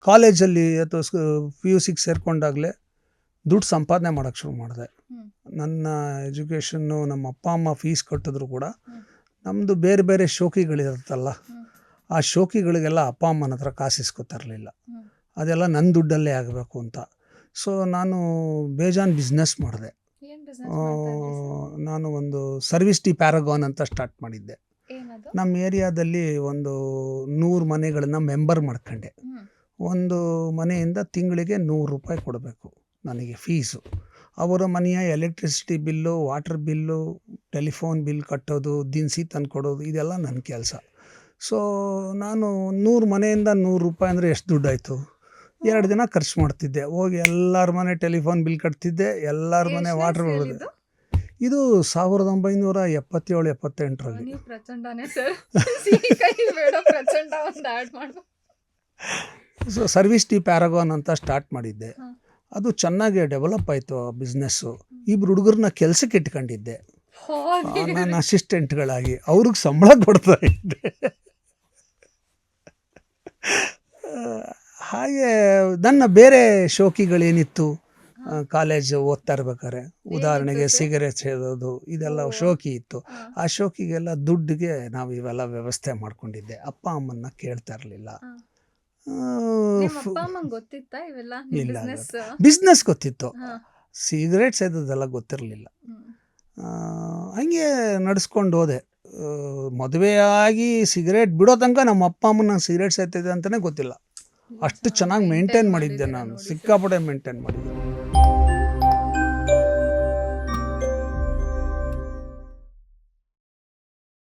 ಕಾಲೇಜಲ್ಲಿ ಅಥವಾ P U ಸಿಗೆ ಸೇರಿಕೊಂಡಾಗಲೇ ದುಡ್ಡು ಸಂಪಾದನೆ ಮಾಡೋಕ್ಕೆ ಶುರು ಮಾಡಿದೆ. ನನ್ನ ಎಜುಕೇಷನ್ನು ನಮ್ಮ ಅಪ್ಪ ಅಮ್ಮ ಫೀಸ್ ಕಟ್ಟಿದ್ರು ಕೂಡ. ನಮ್ಮದು ಬೇರೆ ಬೇರೆ ಶೋಕಿಗಳಿರುತ್ತಲ್ಲ. ಆ ಶೋಕಿಗಳಿಗೆಲ್ಲ ಅಪ್ಪ ಅಮ್ಮನ ಹತ್ರ ಕಾಸು ಇಸ್ಕೊತಾ ಇರಲಿಲ್ಲ ಹ್ಮ್. ಅದೆಲ್ಲ ನನ್ನ ದುಡ್ಡಲ್ಲೇ ಆಗಬೇಕು ಅಂತ. ಸೊ ನಾನು ಬೇಜಾನ್ ಬಿಸ್ನೆಸ್ ಮಾಡಿದೆ. ನಾನು ಒಂದು ಸರ್ವಿಸ್ ಟಿ ಪ್ಯಾರಗಾನ್ ಅಂತ ಸ್ಟಾರ್ಟ್ ಮಾಡಿದ್ದೆ. ನಮ್ಮ ಏರಿಯಾದಲ್ಲಿ ಒಂದು ನೂರು ಮನೆಗಳನ್ನ ಮೆಂಬರ್ ಮಾಡ್ಕೊಂಡೆ. ಒಂದು ಮನೆಯಿಂದ ತಿಂಗಳಿಗೆ ನೂರು ರೂಪಾಯಿ ಕೊಡಬೇಕು ನನಗೆ ಫೀಸು. ಅವರ ಮನೆಯ electricity bill water bill telephone bill ಕಟ್ಟೋದು ದಿನಸಿ ತಂದು ಕೊಡೋದು ಇದೆಲ್ಲ ನನ್ನ ಕೆಲಸ. ಸೊ ನಾನು ನೂರು ಮನೆಯಿಂದ ನೂರು ರೂಪಾಯಿ ಅಂದರೆ ಎಷ್ಟು ದುಡ್ಡಾಯಿತು? ಎರಡು ದಿನ ಖರ್ಚು ಮಾಡ್ತಿದ್ದೆ. ಹೋಗಿ ಎಲ್ಲರ ಮನೆ ಟೆಲಿಫೋನ್ ಬಿಲ್ ಕಟ್ತಿದ್ದೆ ಎಲ್ಲರ ಮನೆ ವಾಟರ್ ಬಿಲ್ ಇದು? ಸಾವಿರದ ಒಂಬೈನೂರ ಎಪ್ಪತ್ತೇಳು ಎಪ್ಪತ್ತೆಂಟರಲ್ಲಿ. ಪ್ರಚಂಡನೇ ಸರ್. ಸರ್ವಿಸ್ ಟಿ ಪ್ಯಾರಗಾನ್ ಅಂತ ಸ್ಟಾರ್ಟ್ ಮಾಡಿದ್ದೆ. ಅದು ಚೆನ್ನಾಗಿ ಡೆವಲಪ್ ಆಯಿತು ಆ ಬಿಸ್ನೆಸ್ಸು. ಇಬ್ರು ಹುಡುಗರನ್ನ ಕೆಲಸಕ್ಕೆ ಇಟ್ಕೊಂಡಿದ್ದೆ. ನನ್ನ ಅಸಿಸ್ಟೆಂಟ್ಗಳಾಗಿ ಅವ್ರಿಗೆ ಸಂಬಳ ಕೊಡ್ತಾ ಇದ್ದೆ. ಹಾಗೆ ನನ್ನ ಬೇರೆ ಶೋಕಿಗಳೇನಿತ್ತು? ಕಾಲೇಜ್ ಓದ್ತಾ ಇರ್ಬೇಕಾದ್ರೆ ಉದಾಹರಣೆಗೆ? ಸಿಗರೇಟ್ ಸೇದೋದು ಇದೆಲ್ಲ. ಶೋಕಿ ಇತ್ತು. ಆ ಶೋಕಿಗೆಲ್ಲ ದುಡ್ಡಿಗೆ ನಾವು ಇವೆಲ್ಲ ವ್ಯವಸ್ಥೆ ಮಾಡ್ಕೊಂಡಿದ್ದೆ. ಅಪ್ಪ ಅಮ್ಮನ್ನ ಕೇಳ್ತಾ ಇರಲಿಲ್ಲ. ಗೊತ್ತಿತ್ತಾ ಇವೆಲ್ಲ? ಇಲ್ಲ, ಬಿಸ್ನೆಸ್ ಗೊತ್ತಿತ್ತು. ಸಿಗರೇಟ್ ಸೇದೋದೆಲ್ಲ ಗೊತ್ತಿರಲಿಲ್ಲ. ಹಂಗೆ ನಡೆಸ್ಕೊಂಡು ಹೋದೆ. ಮದುವೆಯಾಗಿ ಸಿಗರೇಟ್ ಬಿಡೋ ತನಕ ನಮ್ಮ ಅಪ್ಪ ಅಮ್ಮನ ಸಿಗರೇಟ್ ಸೇತಿದೆ ಅಂತಲೇ ಗೊತ್ತಿಲ್ಲ. ಅಷ್ಟು ಚೆನ್ನಾಗಿ ಮೇಂಟೈನ್ ಮಾಡಿದ್ದೆ ನಾನು. ಸಿಕ್ಕಾಪಟ್ಟೆ ಮೇಂಟೈನ್ ಮಾಡಿದ್ದೆ.